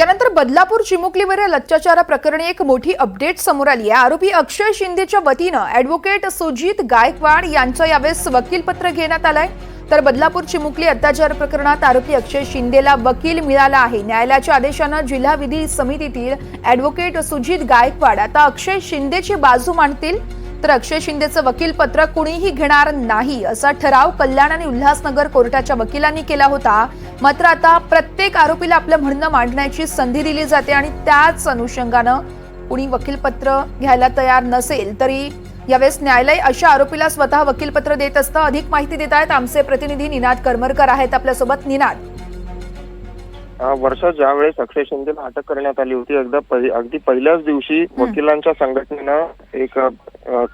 त्यानंतर बदलापूर चिमुकलीवरील अत्याचारा प्रकरणी एक मोठी अपडेट समोर आली आहे. आरोपी अक्षय शिंदेच्या वतीनं ॲडव्होकेट सुजित गायकवाड यांचं यावेळेस वकीलपत्र घेण्यात आलंय. तर बदलापूर चिमुकली अत्याचार प्रकरणात आरोपी अक्षय शिंदेला वकील मिळाला आहे. न्यायालयाच्या आदेशानं जिल्हा विधी समितीतील ॲडव्होकेट सुजित गायकवाड आता अक्षय शिंदेची बाजू मांडतील. तर अक्षय शिंदेचं वकीलपत्र कुणीही घेणार नाही असा ठराव कल्याण आणि उल्हासनगर कोर्टाच्या वकिलांनी केला होता. मात्र आता प्रत्येक आरोपीला आपलं म्हणणं मांडण्याची संधी दिली जाते आणि त्याच अनुषंगानं कुणी वकीलपत्र घ्यायला तयार नसेल तरी यावेळेस न्यायालय अशा आरोपीला स्वतः वकीलपत्र देत असतं. अधिक माहिती देत आहेत आमचे प्रतिनिधी निनाद करमरकर आहेत. आपल्यासोबत निनाद. वर्षा ज्यावेळेस अक्षय शिंदेला अटक करण्यात आली होती एकदा अगदी पहिल्याच दिवशी वकिलांच्या संघटनेनं एक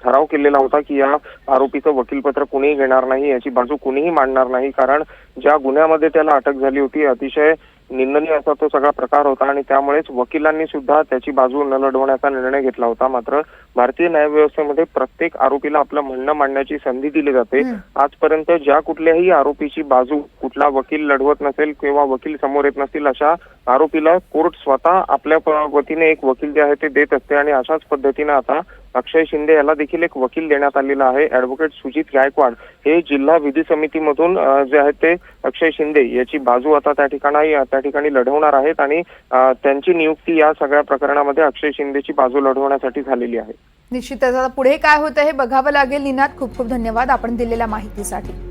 ठराव केलेला होता की या आरोपीचं वकीलपत्र कुणीही घेणार नाही याची बाजू कुणीही मांडणार नाही कारण ज्या गुन्ह्यामध्ये त्याला अटक झाली होती अतिशय निंदनीय असा तो सगळा प्रकार होता आणि त्यामुळेच वकिलांनी सुद्धा त्याची बाजू न लढवण्याचा निर्णय घेतला होता. मात्र भारतीय न्यायव्यवस्थेमध्ये प्रत्येक आरोपीला आपलं म्हणणं मांडण्याची संधी दिली जाते. आजपर्यंत ज्या कुठल्याही आरोपीची बाजू कुठला वकील लढवत नसेल किंवा वकील समोर येत नसतील अशा आरोपीला कोर्ट स्वतः आपल्या वतीने एक वकील जे आहे ते देत असते आणि अशाच पद्धतीनं आता अक्षय शिंदे याला देखील एक वकील देण्यात आलेला आहे ऍडव्होकेट सुजित गायकवाड. हे जिल्हा विधी समितीमधून जे आहेत ते अक्षय शिंदे याची बाजू आता त्या ठिकाणी त्या ठिकाणी लढवणार आहेत आणि त्यांची नियुक्ती या सगळ्या प्रकरणामध्ये अक्षय शिंदेची बाजू लढवण्यासाठी झालेली आहे. निश्चितच. आता पुढे काय होतं हे बघावं लागेल. निनाद खूप खूप धन्यवाद आपण दिलेल्या माहितीसाठी.